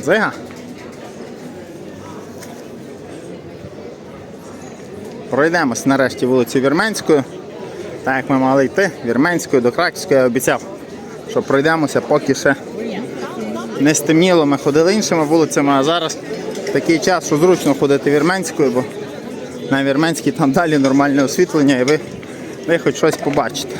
Дзига. Нарешті вулицю Вірменською. Так як ми мали йти Вірменською до Краківської, я обіцяв, що пройдемося, поки ще не стемніло. Ми ходили іншими вулицями, а зараз такий час, що зручно ходити Вірменською, бо на Вірменській там далі нормальне освітлення і ви, ви хоч щось побачите.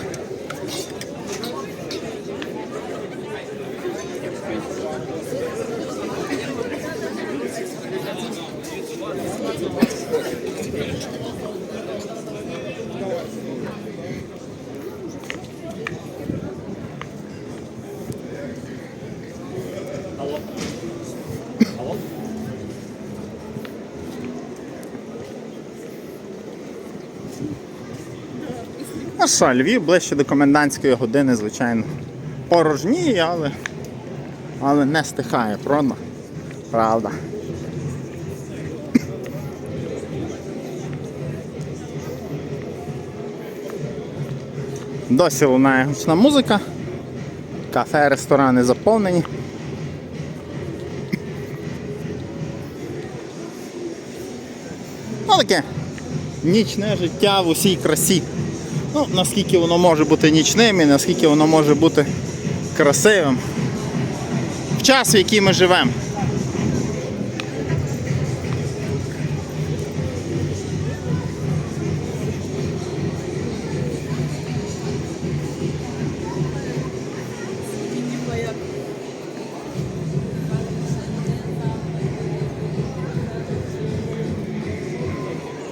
А що, Львів ближче до комендантської години, звичайно. Порожніє, але, але не стихає, правда? Правда. Досі лунає гучна музика. Кафе, ресторани заповнені. Ну таке нічне життя в усій красі. Ну, наскільки воно може бути нічним і наскільки воно може бути красивим. В час, в який ми живемо.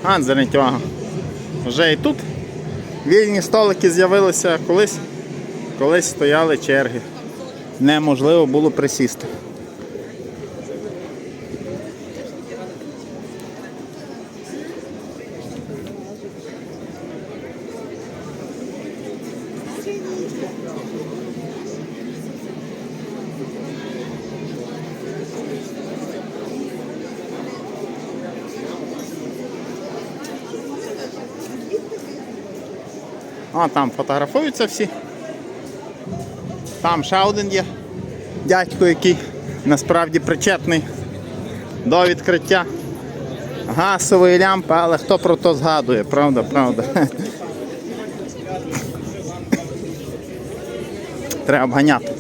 А, зверніть увагу. Вже і тут вільні столики з'явилися колись, колись стояли черги. Неможливо було присісти. А, там фотографуються всі. Там ще один є дядько, який насправді причетний до відкриття газової лямпи, але хто про то згадує, правда, правда. Треба обганяти.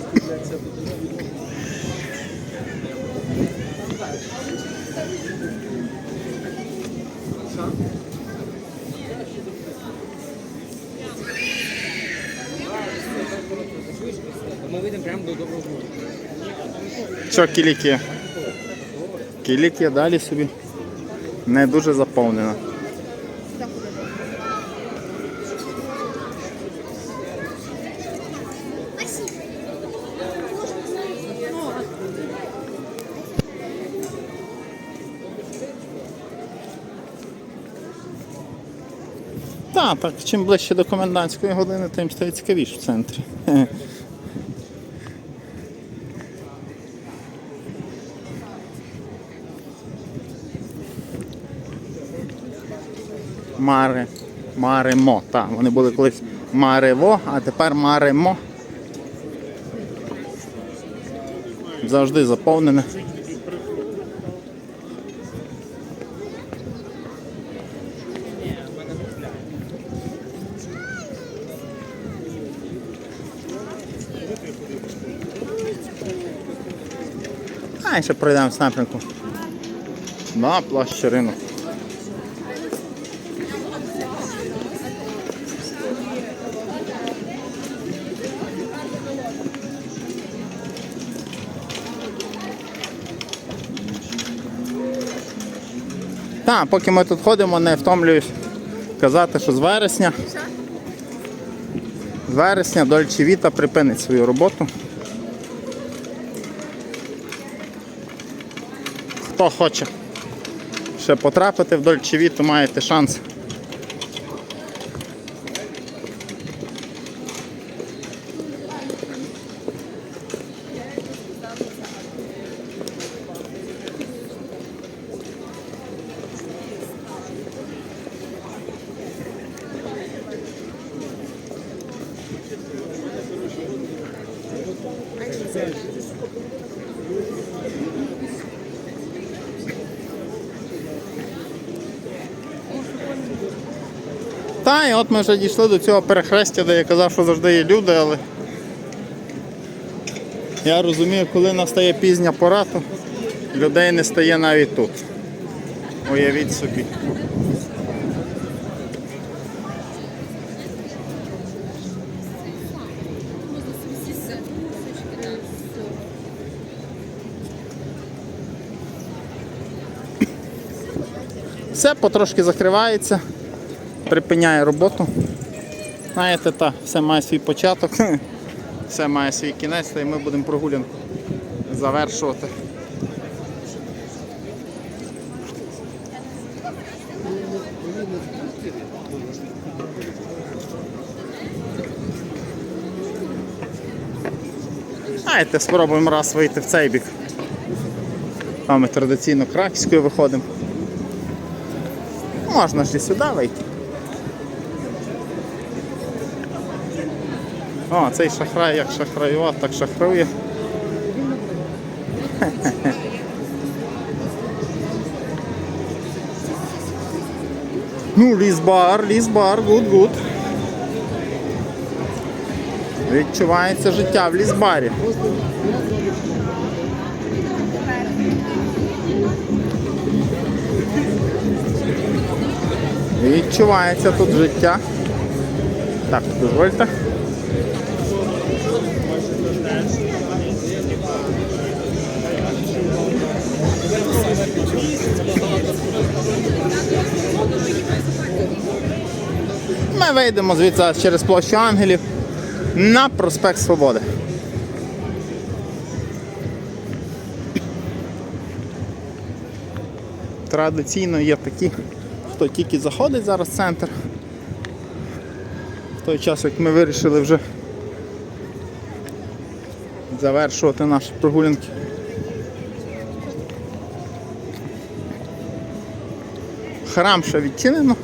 Ми вийдемо прямо до доброго. Що кіліки? Кіліки далі собі. Не дуже заповнена. Так, так, чим ближче до комендантської години, тим стає цікавіше в центрі. Маре. Маремо. Так, вони були колись Марево, а тепер Маремо. Завжди заповнене. А, ще пройдемо з напрямку. На площі ринок. Так, поки ми тут ходимо, не втомлююсь казати, що з вересня. З вересня Дольче Віта припинить свою роботу. Хто хоче ще потрапити в Дольче Віту, маєте шанс. Та, і от ми вже дійшли до цього перехрестя, де я казав, що завжди є люди, але я розумію, коли настає пізня пора, то людей не стає навіть тут. Уявіть собі. Все потрошки закривається, припиняє роботу. Знаєте, та, все має свій початок, все має свій кінець, та й ми будемо прогулянку завершувати. Знаєте, спробуємо раз вийти в цей бік. А ми традиційно краківською виходимо. Можна ж і сюди вийти. О, цей шахрай як шахраював, так шахрує. Ну, лісбар, лісбар, гуд, гуд. Відчувається життя в лісбарі. Відчувається тут життя. Так, дозвольте. Ми вийдемо звідси через площу ангелів на проспект Свободи. Традиційно є такі, хто тільки заходить зараз в центр. Той час, як ми вирішили вже завершувати наші прогулянки. Храм ще відчинено.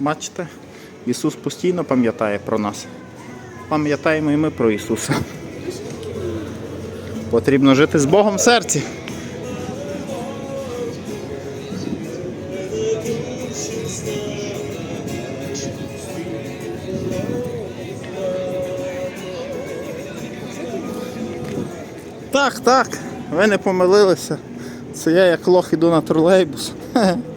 Бачите, Ісус постійно пам'ятає про нас. Пам'ятаємо і ми про Ісуса. Потрібно жити з Богом в серці. Так, так, ви не помилилися. Це я як лох іду на тролейбус.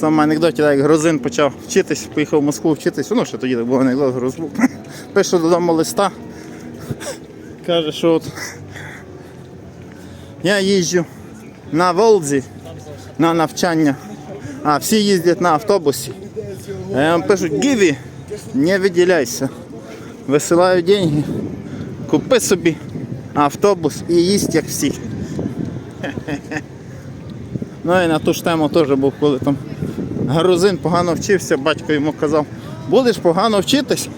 Саме анекдоті, як Грозин почав вчитись, поїхав в Москву вчитись, ну ще тоді так був анекдот Грозбу. Пише додому листа. Каже, що от я їжджу на Волзі на навчання, а всі їздять на автобусі. Я вам пишуть, Гіві, не виділяйся. Висилаю деньги, купи собі автобус і їсть як всі. Ну і на ту ж тему теж був, коли там грузин погано вчився, батько йому казав, будеш погано вчитись,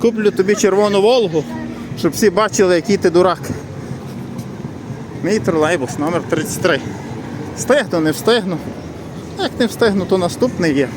куплю тобі червону Волгу, щоб всі бачили, який ти дурак. Мій тролейбус номер 33. Встигну, не встигну. Як не встигну, то наступний є.